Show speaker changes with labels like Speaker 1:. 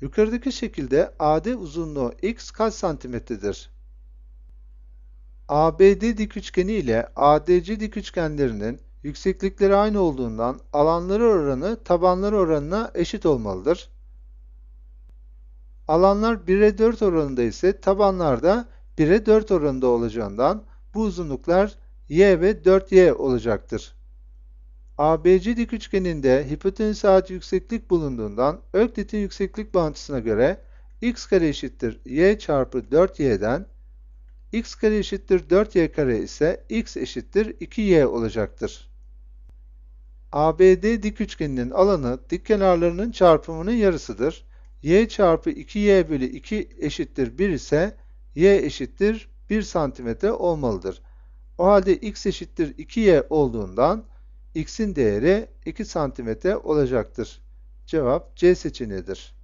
Speaker 1: Yukarıdaki şekilde AD uzunluğu x kaç santimetredir? ABD dik üçgeni ile ADC dik üçgenlerinin yükseklikleri aynı olduğundan alanları oranı tabanları oranına eşit olmalıdır. Alanlar 1'e 4 oranında ise tabanlar da 1'e 4 oranında olacağından bu uzunluklar y ve 4y olacaktır. ABC dik üçgeninde hipotenüs ağacı yükseklik bulunduğundan Öklit'in yükseklik bağıntısına göre x kare eşittir y çarpı 4y'den x kare eşittir 4y kare ise x eşittir 2y olacaktır. ABD dik üçgeninin alanı dik kenarlarının çarpımının yarısıdır. y çarpı 2y bölü 2 eşittir 1 ise y eşittir 1 santimetre olmalıdır. O halde x eşittir 2y olduğundan x'in değeri 2 santimetre olacaktır. Cevap C seçeneğidir.